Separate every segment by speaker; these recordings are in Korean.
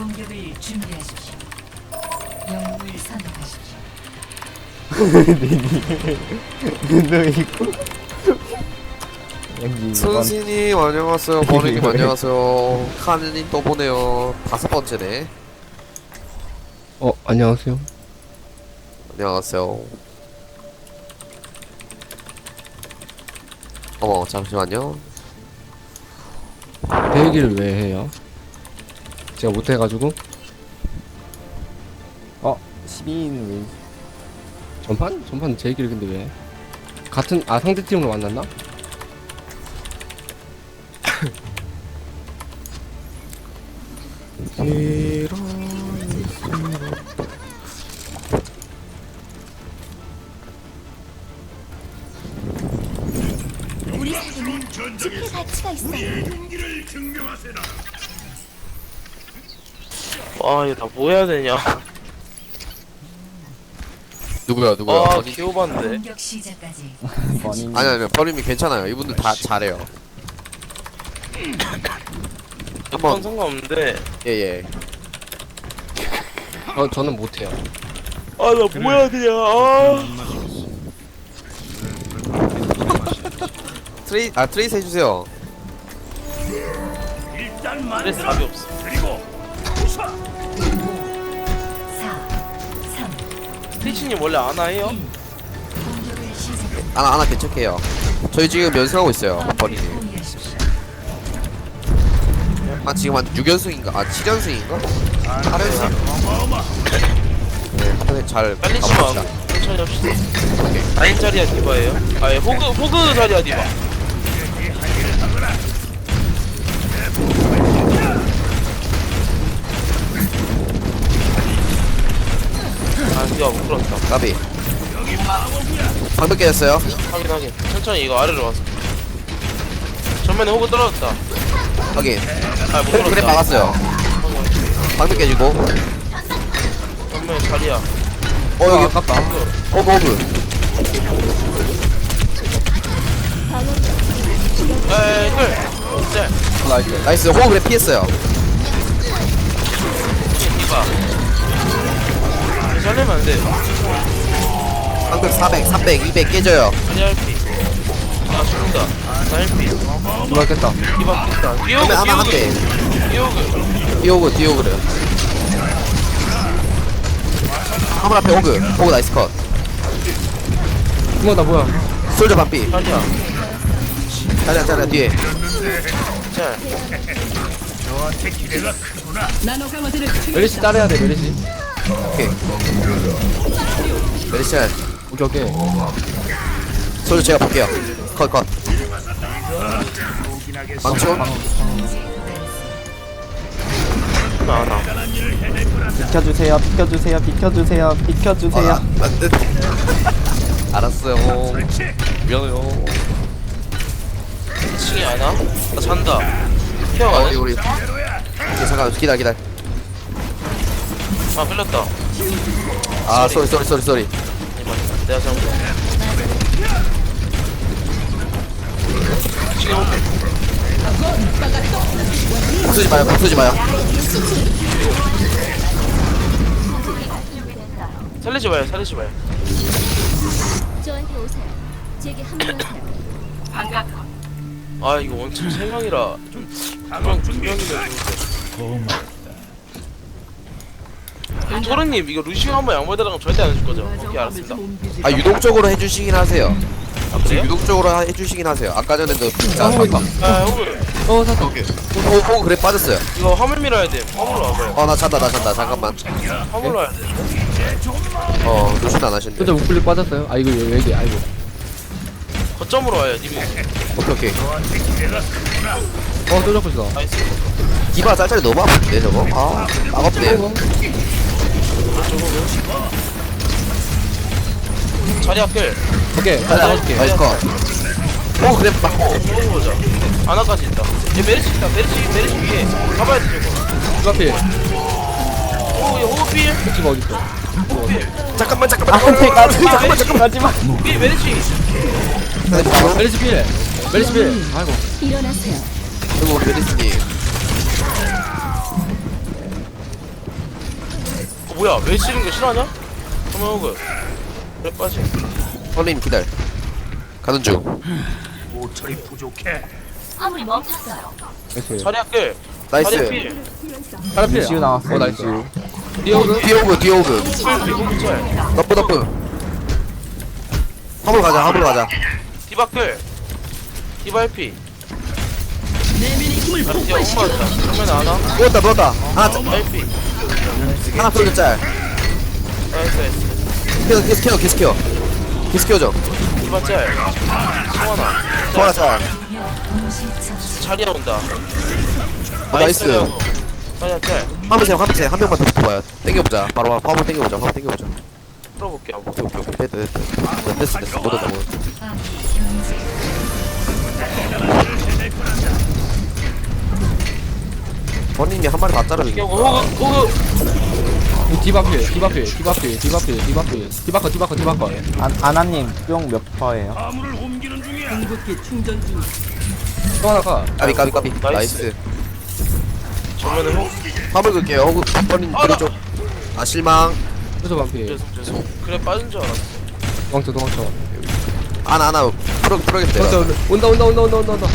Speaker 1: 공격을 준비하십시오. 영웅을 선택하십시오.
Speaker 2: 눈도 있고 여기
Speaker 3: 선생님 안녕하세요. 버리님 안녕하세요. 카느님 또 보네요. 다섯 번째네.
Speaker 2: 어 안녕하세요.
Speaker 3: 안녕하세요. 어머 잠시만요.
Speaker 2: 대기를 왜 해요? 제가 못해가지고
Speaker 4: 어 12인 왜
Speaker 2: 전판? 전판 제 얘기를 근데 왜 해? 같은 아 상대 팀으로 만났나?
Speaker 5: 우리 사이에는 지킬 가치가 있어.
Speaker 6: 아 이거 나뭐 해야 되냐.
Speaker 3: 누구야 누구야?
Speaker 6: 아
Speaker 3: 버니?
Speaker 6: 개오반데.
Speaker 1: 공격 시작까지.
Speaker 4: 버닝
Speaker 3: 아니 아니 버림이 괜찮아요. 이분들 다 잘해요.
Speaker 6: 몇번.
Speaker 3: 한번
Speaker 6: 상관없는데.
Speaker 3: 예예.
Speaker 2: 어 저는 못해요.
Speaker 6: 아 나 뭐 해야 되냐. 아.
Speaker 3: 트레이 아 트레이스 해주세요.
Speaker 6: 그래서 답이 없어 스티치님 원래?
Speaker 1: 공격을 시작합니다.
Speaker 3: 아나 아나 괜찮게요 저희 지금 연습하고 있어요
Speaker 1: 공유하십시오.
Speaker 3: 아 지금 한 6연승인가 아 7연승인가? 8연승 네 하여튼 잘
Speaker 6: 빨리 치마
Speaker 3: 가봅시다
Speaker 6: 천천히 합시다 라인 자리야 디바예요? 아예 호그 호그 자리야 디바 아 디바 못 끌었다
Speaker 3: 까비. 방벽 깨졌어요.
Speaker 6: 확인 확인. 천천히 이거 아래로 와서. 전면에 호그 떨어졌다.
Speaker 3: 확인.
Speaker 6: 아 못
Speaker 3: 그래
Speaker 6: 끌었다.
Speaker 3: 막았어요. 방벽 깨지고.
Speaker 6: 전면에 자리야.
Speaker 3: 어 여기.
Speaker 2: 아깝다.
Speaker 3: 오브 오브
Speaker 6: 에이 끌 네.
Speaker 3: 나이스. 호흡 그래 피했어요.
Speaker 6: 디바 잘리면 안 돼.
Speaker 3: 방벽 400 300 200 깨져요.
Speaker 6: 자리 할피. 아 죽는다. 나 할피.
Speaker 2: 누가 깼다.
Speaker 6: 디바 깼다.
Speaker 3: 그러면 하나 한대
Speaker 6: 뛰어오그
Speaker 3: 뛰어오그 뛰어오그래 화물 앞에 호그. 호그 나이스 컷.
Speaker 2: 어머 나 뭐야?
Speaker 3: 솔저 반피.
Speaker 6: 자리야.
Speaker 3: 자리야 자리야 뒤에.
Speaker 6: 짤.
Speaker 2: 메리시 따라야 돼 메리시
Speaker 3: 오케이. 메리시안
Speaker 2: 오케이 오케이
Speaker 3: 솔저 제가 볼게요. 컷컷. 망치온
Speaker 4: 비켜주세요 비켜주세요 비켜주세요 비켜주세요.
Speaker 3: 아, 안돼. 알았어요. 미안해요.
Speaker 6: 2층이 안와? 나 잔다. 어, 안
Speaker 3: 우리
Speaker 6: 해?
Speaker 3: 우리 오케이, 잠깐 기다려 기다려
Speaker 6: 아 끌렸다.
Speaker 3: 아 쏘리 쏘리 쏘리 쏘리.
Speaker 6: 내가 잘못
Speaker 3: 쓰지 마요 공 쓰지 마요
Speaker 6: 살리지 마요. 살리지 마요
Speaker 5: 저한테 오세요. 제게 합류하세요.
Speaker 6: 아 이거 원점 3명이라 좀두명 두 명이면 좋은데 토르님 이거 루시오 한번 양보해달라면 절대 안 해줄 거죠? 오케이 알았습니다.
Speaker 3: 아 유동적으로 해주시긴 하세요.
Speaker 6: 아 그래요?
Speaker 3: 하- 해주시긴 하세요. 아까 전에도 진짜 아까
Speaker 6: 아 호그
Speaker 2: 어 샀어
Speaker 3: 오케이. 호, 호 그래 빠졌어요.
Speaker 6: 이거 화물 밀어야 돼. 화물로 와봐요.
Speaker 3: 어나 잔다 나 잔다. 잠깐만.
Speaker 6: 화물로 와야 돼.
Speaker 3: 어 루시는 안 하신대
Speaker 2: 혼자 우클릭 빠졌어요? 아 이거 왜 이게 아이고.
Speaker 6: 거점으로 와요 님이
Speaker 3: 오케이 오케이.
Speaker 2: 어또 잡고 있어.
Speaker 6: 나이스.
Speaker 3: 디바 짤짤이 너무 아픈데 저거? 아 아깝네
Speaker 6: 자리 앞에
Speaker 2: 오케이 잘 나가줄게
Speaker 3: 나이스 컷어 그래 맞고
Speaker 6: 호그 보자. 아나까지 있다. 얘 메르시 있다. 메르시 메르시 위에. 가봐야 돼 저거.
Speaker 2: 누가 필
Speaker 6: 오얘 호그 필.
Speaker 2: 지금 어딨어
Speaker 3: 잠깐만 잠깐만.
Speaker 4: 안돼 가지 잠깐만 잠깐만. 가지 마.
Speaker 6: 위에 메르시.
Speaker 2: 메리시 필. 메리시 필. 아이고.
Speaker 5: 일어나세요.
Speaker 3: 그리고 메리스님
Speaker 6: 뭐야 왜 치는 거 싫어하냐? 그러면 호그. 그래 빠지?
Speaker 3: 선생님 기다려. 가는 중.
Speaker 5: 아무리 멈췄어요.
Speaker 2: 나이스
Speaker 6: 자리 할게.
Speaker 3: 나이스.
Speaker 2: 파라필.
Speaker 4: 루시우 나왔어요
Speaker 2: 어 나이스.
Speaker 4: 루시우
Speaker 2: 디오그?
Speaker 3: 뒤에 오그 뒤에 오그.
Speaker 6: 잘
Speaker 3: 덮프 덮프 화물 가자 화물 가자.
Speaker 6: 디바클 디바 해피 아, 디바 엄마였다. 그러면 안와?
Speaker 3: 누웠다 누웠다. 하나 짜-
Speaker 6: 해피
Speaker 3: 하나 풀려 짤.
Speaker 6: 나이스 나이스.
Speaker 3: 계속 계속 케어 계속 케어 계속 케어줘.
Speaker 6: 디바 짤. 소환아
Speaker 3: 소환아 짤.
Speaker 1: 동시 처치.
Speaker 6: 자리야 온다.
Speaker 3: 아, 나이스.
Speaker 6: 자리야 짤.
Speaker 3: 화물 세 화물 세한 명만 더 붙어봐요. 땡겨보자. 바로 화- 화물 땡겨보자 화물 땡겨보자.
Speaker 6: 풀어볼게 한번.
Speaker 3: 오케이 오케이 오케이. 됐다 됐다 됐어 됐어 못 온다 못 온다
Speaker 1: 아, 경제.
Speaker 3: 본인이 한 마리 다 자르는
Speaker 6: 호그 호그 호그
Speaker 2: 디바필 디바필 디바필 디바필 디바필. 디바커 디바커 디바커.
Speaker 4: 안, 아나님 뿅몇 퍼예요?
Speaker 2: 또 하나 가.
Speaker 3: 까비 까비 까비.
Speaker 6: 나이스. 정면에 호그
Speaker 3: 화물 긁게요. 호구 본인
Speaker 6: 아, 나-
Speaker 3: 들어줘 아 실망.
Speaker 2: 그래서 반필.
Speaker 6: 죄송 죄송. 그래 빠진 줄 알았어.
Speaker 2: 도망쳐 도망쳐.
Speaker 3: 아나 아나. 풀어 풀어겠다
Speaker 2: 도망쳐. 온다 온다 온다 온다 온다 온다.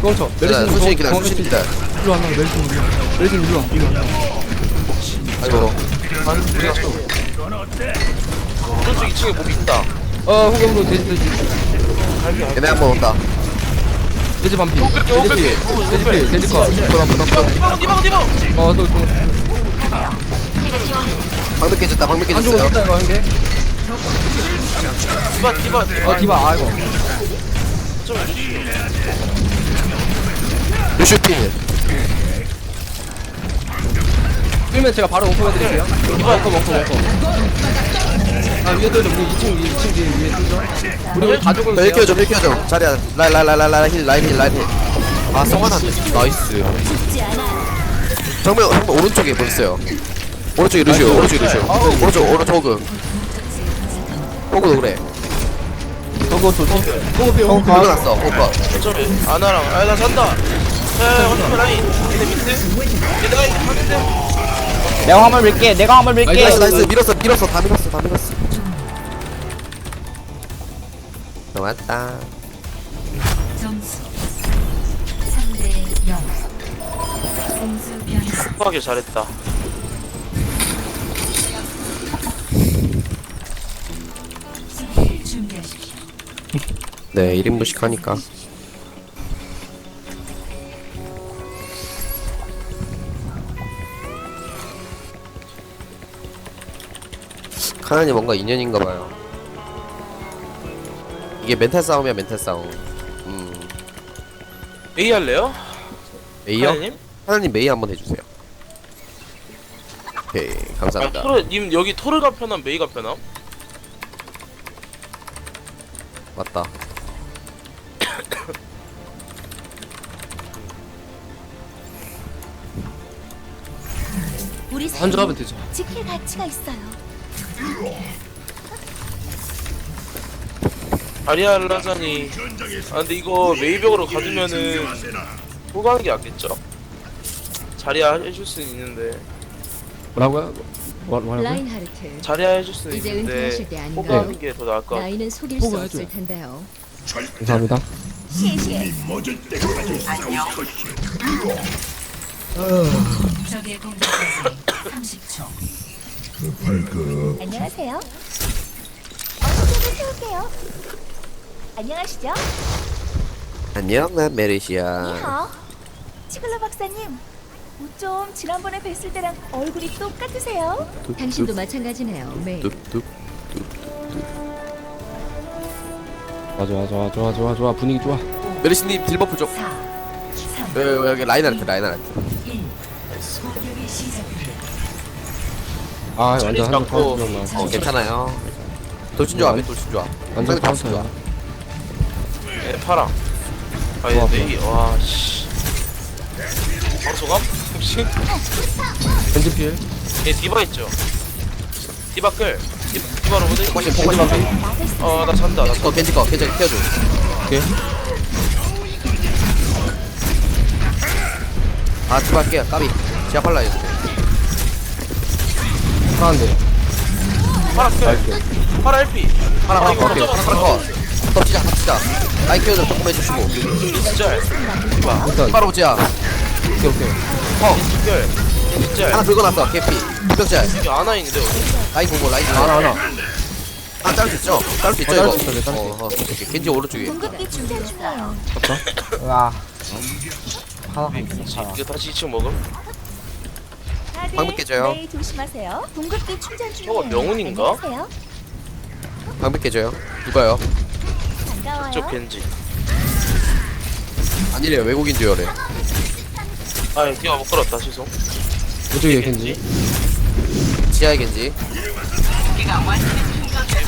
Speaker 2: 도망쳐.
Speaker 3: 기다려
Speaker 2: 메리슨
Speaker 3: 수신이 기다려 수신이 기다려.
Speaker 2: 일로 와 메리슨 일로 와. 메리슨 일로 와 일로 와.
Speaker 3: 아이고
Speaker 6: 오른쪽 2층에 몹 있다
Speaker 2: 어 후금 돼지 돼지
Speaker 3: 얘네 한 번 온다.
Speaker 2: 돼지
Speaker 6: 끌게,
Speaker 2: 돼지. 필.
Speaker 6: 어,
Speaker 2: 돼지. 필. 돼지
Speaker 3: 풀어
Speaker 6: 디바 디바 디바
Speaker 2: 어또
Speaker 3: 방금 깨졌다. 방금 깨졌어요.
Speaker 2: 쏜다 이거 한 개?
Speaker 6: 디바 디바
Speaker 2: 어 디바 아이고
Speaker 6: 좀 해주시오
Speaker 3: 루슈 필
Speaker 2: 끌면 제가 바로 원컴 해드릴게요 원컴 원컴 원컴 아 위에도 우리 2층 2층 뒤에 위에 뜨죠 우리 우리 가족을
Speaker 3: 나 일켜 줘 일켜 줘 자리야 라인 라인 라인 라인 라인 힐 라인 힐 라인 힐 아 성환 안 돼 나이스 정면 정면 오른쪽에 뭐 있어요 오른쪽에 루시오 오른쪽에 루시오 오른쪽 오른쪽 호그 호그도 그래
Speaker 4: 저거 조심
Speaker 2: 호흡해 호흡
Speaker 3: 호그 났어 호그
Speaker 6: 어쩌면 아나랑 아나 산다 야 어쩌면 라인 밑에 밑에 얘들아 이거 하는데
Speaker 4: 내가 화물 밀게 내가 화물 밀게
Speaker 3: 나이스 나이스 밀었어 밀었어 다 밀었어 다 밀었어 나왔다
Speaker 1: 점수 3대 0. 공수 변수.
Speaker 6: 급하게 잘했다
Speaker 1: 준비하십시오.
Speaker 3: 네 1인분씩 하니까 카난이 뭔가 인연인가봐요 이게 멘탈 싸움이야 멘탈 싸움 음
Speaker 6: A 할래요?
Speaker 3: 메이요?
Speaker 6: 하나님?
Speaker 3: 하나님 메이 한번 해주세요 오케이
Speaker 6: 아
Speaker 3: 감사합니다
Speaker 6: 토르 님 여기 토르가 편함 메이가 편함?
Speaker 3: 맞다
Speaker 5: 우리
Speaker 2: 한줄 하면 되죠
Speaker 5: 지킬 가치가 있어요.
Speaker 6: 아리아 라자니 아 근데 이거 메이벽으로 가두면은 호가는 게 낫겠죠? 자리야 해줄 수는 있는데
Speaker 2: 뭐라고요? 뭐, 뭐라고요?
Speaker 5: 라인하르트.
Speaker 6: 자리야 해줄 수는
Speaker 5: 이제
Speaker 6: 있는데
Speaker 5: 은퇴하실 때 아닌가요?
Speaker 6: 호가하는 게 더 나을 것 같아
Speaker 5: 나이는 속일 수
Speaker 2: 뽑아야죠.
Speaker 5: 없을 텐데요.
Speaker 2: 감사합니다.
Speaker 1: 적의 공격까지 30초.
Speaker 5: 안녕하세요. 어떻게 세울게요. 안녕하시죠?
Speaker 3: 안녕 난 메르시아
Speaker 5: 니하오. 치글러 박사님. 옷 좀 지난번에 뵀을 때랑 얼굴이 똑같으세요. 당신도 마찬가지네요. 네.
Speaker 3: 뚝뚝
Speaker 2: 좋아 좋아 좋아 좋아 좋아 좋아 분위기 좋아
Speaker 3: 메르시님 딜버프 좀
Speaker 1: 4, 3,
Speaker 3: 여기, 여기, 라인하르트 라인하르트
Speaker 1: 1. 공격이 시작됩니다.
Speaker 2: 아 완전 한줄
Speaker 6: 잡고.
Speaker 2: 카운트
Speaker 3: 어 괜찮아요. 돌진 조합이 돌진 조합
Speaker 2: 완전
Speaker 3: 상대 돌진
Speaker 2: 카운터야
Speaker 6: 네 파랑. 아니
Speaker 2: 좋아,
Speaker 6: 메이. 와 씨. 바로 소감? 혹시?
Speaker 2: 벤지 필.
Speaker 6: 얘 디바 있죠? 디바 끌. 디바, 디바 로보드.
Speaker 3: 포커싱 포커싱
Speaker 6: 어 나 잔다
Speaker 3: 나어 겐지 거 겐지 케어줘.
Speaker 2: 오케이.
Speaker 3: 아 들어갈게요. 까비. 제가 빨라요
Speaker 2: 사는데
Speaker 6: 파라 킬 파라 1피
Speaker 3: 하나 하나
Speaker 6: 이거
Speaker 3: 더 할게요.
Speaker 6: 저거
Speaker 3: 하나 더. 덮치자 덮치자. 키워줘 조금 해주시고.
Speaker 6: 진짜 이봐
Speaker 2: 일단
Speaker 3: 바로 오지야.
Speaker 2: 오케이 오케이
Speaker 6: 이결
Speaker 3: 하나
Speaker 6: 진짜
Speaker 3: 긁어놨어 개피.
Speaker 6: 이게 안와 있는데 어디?
Speaker 3: 라인 공고 라인
Speaker 2: 하나 하나
Speaker 3: 아 자를 수 있죠? 자를 수 있죠
Speaker 2: 어,
Speaker 3: 이거?
Speaker 2: 자를 수 있어, 자를 수
Speaker 3: 어, 어, 오케이, 오케이. 겐지 오른쪽에
Speaker 5: 공급기 중이에요.
Speaker 4: 으아 하나 괜찮아
Speaker 6: 이거 다시 2층 먹음
Speaker 3: 방금 깨져요.
Speaker 5: 네, 조심하세요. 공급기 충전 중이에요.
Speaker 6: 저거 명운인가?
Speaker 5: 안녕하세요.
Speaker 3: 방백 깨져요 누가요?
Speaker 5: 반가워요.
Speaker 6: 저 겐지
Speaker 3: 아니래요 외국인 듀얼에
Speaker 6: 아 니가 못 걸었다 죄송
Speaker 2: 이쪽에 겐지
Speaker 3: 지하의 겐지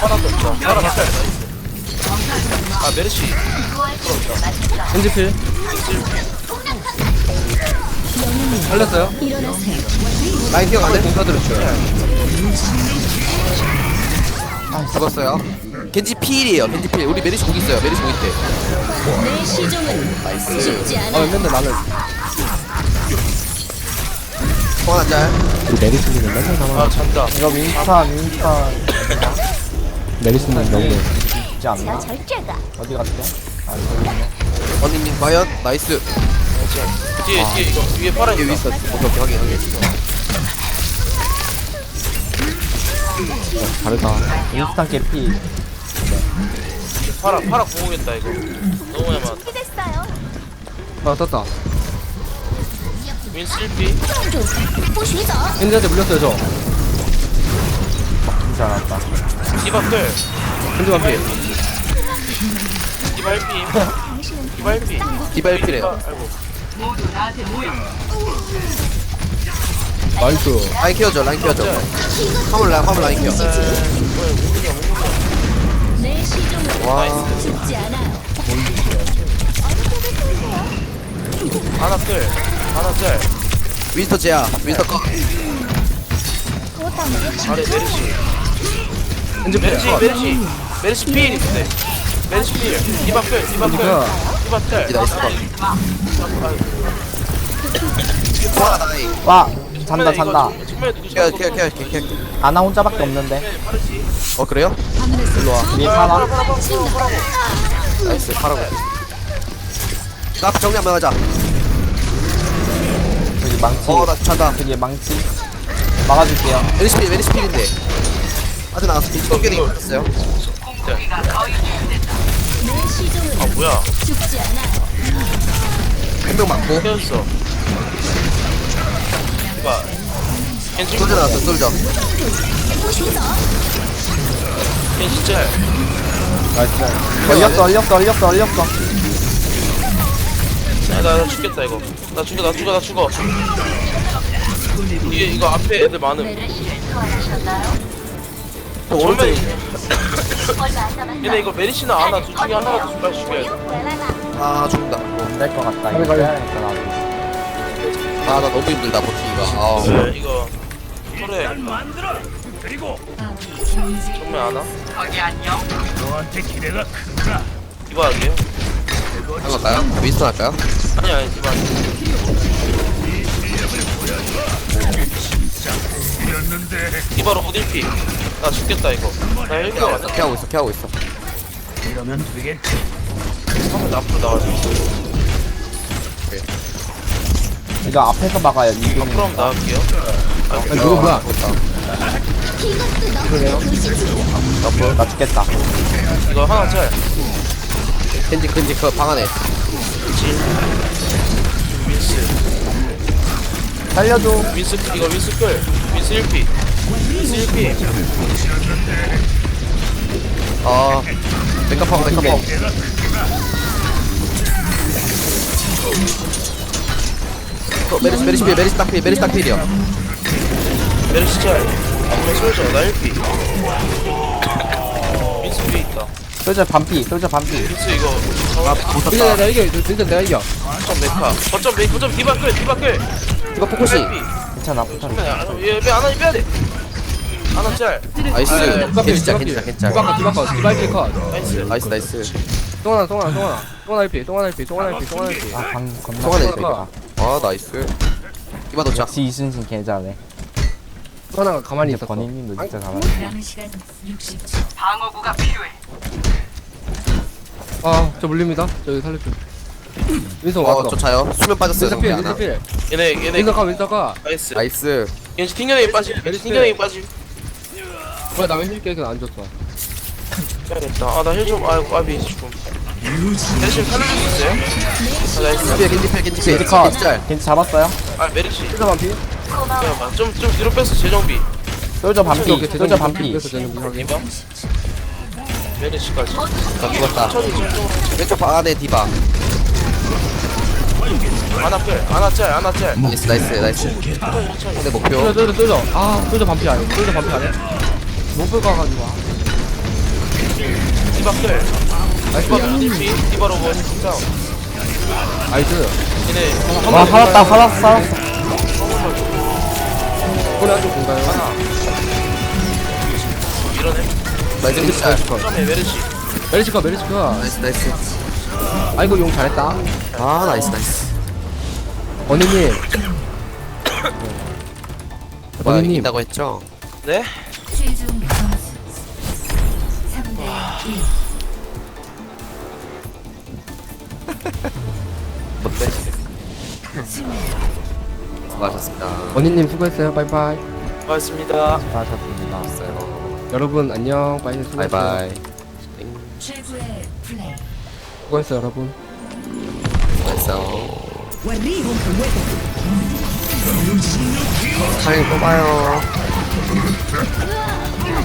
Speaker 6: 파라도 없다 파라 킬아 메르시
Speaker 2: 겐지 필 살렸어요?
Speaker 3: 뛰어 가네?
Speaker 2: 공사 들었죠.
Speaker 3: 죽었어요. 겐지 필이에요. 겐지 필 우리 메리시 공 있어요. 메리시 공 있대.
Speaker 5: 내 시종은
Speaker 3: 나이스.
Speaker 5: 죽지 않아.
Speaker 2: 아 맨날 나는
Speaker 3: 통 하나 짤.
Speaker 2: 우리 메리스님은 맨날 나만
Speaker 6: 아 잔다.
Speaker 4: 이거 윈스턴 윈스턴.
Speaker 2: 메리스님 너무
Speaker 4: 있지
Speaker 5: 자,
Speaker 4: 않나?
Speaker 5: 절제가.
Speaker 4: 어디 갔대? 아 저기 있네
Speaker 3: 언니님 과연? 나이스.
Speaker 6: 뒤에 뒤에 이거 위에
Speaker 3: 이게
Speaker 6: 있다
Speaker 3: 위스터 오케이 오케이 확인 확인
Speaker 2: 다르다.
Speaker 4: 윈스턴 개피.
Speaker 6: 파라 파라 공공했다 이거. 너무
Speaker 5: 준비됐어요.
Speaker 2: 아 떴다.
Speaker 6: 윈스 1피
Speaker 5: 보시죠.
Speaker 2: 겐지한테 물렸어요 저.
Speaker 4: 진짜 알았다.
Speaker 6: 디바 클
Speaker 2: 겐지만 필
Speaker 6: 디바 1피. 디바 1피.
Speaker 3: 디바 1필이에요.
Speaker 6: 아이고
Speaker 2: 나이스.
Speaker 3: 라인 키워줘 라인 키워줘. 화물 라인 화물 라인 키워. 와.
Speaker 6: 하나 클 하나 짤
Speaker 3: 윈스터 제야 윈스터 꺼
Speaker 6: 아래 메르시.
Speaker 2: 필.
Speaker 6: 메르시 메르시. 메르시 필 있는데 메르시 필. 디바 클 디바 클
Speaker 2: 겐지가
Speaker 6: 디바
Speaker 3: 클이 나이스 컷. 다이.
Speaker 4: 와 잔다 잔다.
Speaker 3: 케어 케어 케어 케어 케어
Speaker 4: 아나 혼자밖에 없는데.
Speaker 3: 어 그래요?
Speaker 4: 위에 사나?
Speaker 3: 나이스 파라고. 나 정리 한번 하자.
Speaker 4: 저기 망치.
Speaker 3: 어나 찬다.
Speaker 4: 저기 망치. 막아줄게요.
Speaker 3: 메리스필 메리스필인데. 아직 나갔어.
Speaker 5: 내 시종은
Speaker 6: 아 뭐야
Speaker 5: 죽지 않아요.
Speaker 3: 한명 맞고.
Speaker 6: 깨졌어 디바 겐지
Speaker 3: 솔져 나왔어 솔져.
Speaker 6: 겐지 짤.
Speaker 4: 나이스. 얼렸어 얼렸어 얼렸어 얼렸어.
Speaker 6: 아, 나, 나 죽겠다 이거. 나 죽어 나 죽어 나 죽어. 이게 이거 앞에 애들 많음. 정말 얘네 이거 메리시나 아나 둘 중에 하나라도 좀 빨리 죽여야
Speaker 3: 아 죽는다.
Speaker 4: 안될것 같다 이거. 해야겠다 나도
Speaker 3: 아 나 너무 힘들다 버티기가. 아.
Speaker 6: 돼 이거 그래 정말 아나? 이거 할게요.
Speaker 3: 할까요? 윈스턴 할까요?
Speaker 6: 아니 아니 디바 디바로 곧 1피 나 죽겠다 이거. 나 1피
Speaker 3: 케어하고
Speaker 6: 왔어
Speaker 3: 있어 케어하고 있어. 케어하고 있어
Speaker 6: 한번 앞으로 나와줘
Speaker 4: 이거 앞에서 막아요 이거
Speaker 6: 한번 나갈게요.
Speaker 2: 아 누구 뭐야?
Speaker 4: 나 죽겠다.
Speaker 6: 이거 하나 짤
Speaker 3: 켄지 켄지 그방 안에.
Speaker 6: 윈스.
Speaker 4: 살려줘.
Speaker 6: 윈스 이거 윈스 끌. 윈스 1피. 윈스 1피.
Speaker 3: 아 메카파워 메카파워 어, 메리스 메리스 필 메리스 딱필 메리스 딱필이야
Speaker 6: 메르시 짤. 앞에 솔져 나 1피. 윈스 피 있다
Speaker 4: 솔저 반피 솔저 반피.
Speaker 6: 윈스 이거
Speaker 3: 아
Speaker 2: 일단
Speaker 3: 못샀다.
Speaker 2: 내가 이겨 일단 내가 이겨.
Speaker 6: 거점 메카 거점 메 거점 디바 끌 디바 끌
Speaker 3: 이거 포커시
Speaker 4: 괜찮아 포탄
Speaker 6: 얘왜 안하 빼야 돼. 안하 짤.
Speaker 3: 나이스.
Speaker 6: 아,
Speaker 3: 켄지자 켄지자 켄지자
Speaker 2: 디바카 디바카 디바이필 컷.
Speaker 6: 나이스.
Speaker 3: 나이스 나이스.
Speaker 2: 똥하나 똥하나 똥하나. 똥하나 1피 똥하나 1피 똥하나 1피 똥하나 1피.
Speaker 4: 아방 겁나
Speaker 3: 통화내
Speaker 4: 세다.
Speaker 3: 아 나이스. 이봐 놓자.
Speaker 4: 역시 이순신 개 잘해.
Speaker 2: 하나가 가만히 있었어.
Speaker 4: 권희님도 진짜 잘하네.
Speaker 1: 남은 시간 60초.
Speaker 2: 아저 물립니다. 저기 살려줘 윈성 왔어
Speaker 3: 어저 자요. 수면 빠졌어요
Speaker 2: 윈성 필
Speaker 3: 정비
Speaker 2: 윈성
Speaker 3: 하나.
Speaker 2: 필.
Speaker 6: 얘네 얘네
Speaker 2: 윈성 가 윈성 가.
Speaker 6: 나이스.
Speaker 3: 나이스.
Speaker 6: 얘네 튕겨내기 빠지
Speaker 2: 메리스.
Speaker 6: 튕겨내기 빠지
Speaker 2: 뭐야 나왜 힐게. 안 줬어.
Speaker 6: 해야겠다. 아나 힐좀 아이고 아비 지금 대신 살려줄 수 있어요? 아 나이스
Speaker 3: 필 겐지 필 겐지 필
Speaker 4: 겐지 컷
Speaker 3: 겐지 짤
Speaker 4: 겐지 잡았어요?
Speaker 6: 아 메르시.
Speaker 2: 힐러 반피.
Speaker 6: 잠깐만 좀 좀 뒤로 뺐어 재정비.
Speaker 4: 솔저 반피. 솔저 반피.
Speaker 6: 디바? 메르시까지.
Speaker 3: 나 죽었다.
Speaker 6: 천천히 천천히
Speaker 3: 왼쪽 방 안에 디바.
Speaker 6: 아나 필 아나 짤 아나 짤.
Speaker 3: 나이스 나이스 나이스. 상대 목표.
Speaker 2: 쏠져 쏠져 쏠져 아 쏠져 반피 아니야 쏠져 반피 아니야 목표 가가지고 아.
Speaker 6: 디바 필
Speaker 2: 나이스
Speaker 6: 얘네
Speaker 4: 와 살았다 살았어 살았어
Speaker 2: 이번에 한쪽 본가요?
Speaker 6: 밀어내
Speaker 3: 나이스 겐지 짤
Speaker 6: 처음에 메르시
Speaker 2: 메리시카 메리시카
Speaker 3: 나이스 나이스
Speaker 2: 아이고 용 잘했다
Speaker 3: 아 나이스 나이스
Speaker 2: 언니님
Speaker 3: 뭐야
Speaker 2: 언니님.
Speaker 3: 이긴다고 했죠?
Speaker 6: 네?
Speaker 1: 최종 점수 3대 1.
Speaker 3: 뭔데? 수고하셨습니다.
Speaker 2: 언니님 수고했어요. 바이바이.
Speaker 6: 고맙습니다.
Speaker 4: 잘하셨습니다.
Speaker 2: 여러분 안녕. 빠이 수고했어요.
Speaker 3: 바이바이.
Speaker 1: 최고의 플레이.
Speaker 2: 수고했어요 여러분.
Speaker 3: 수고했어. 잘 뽑아요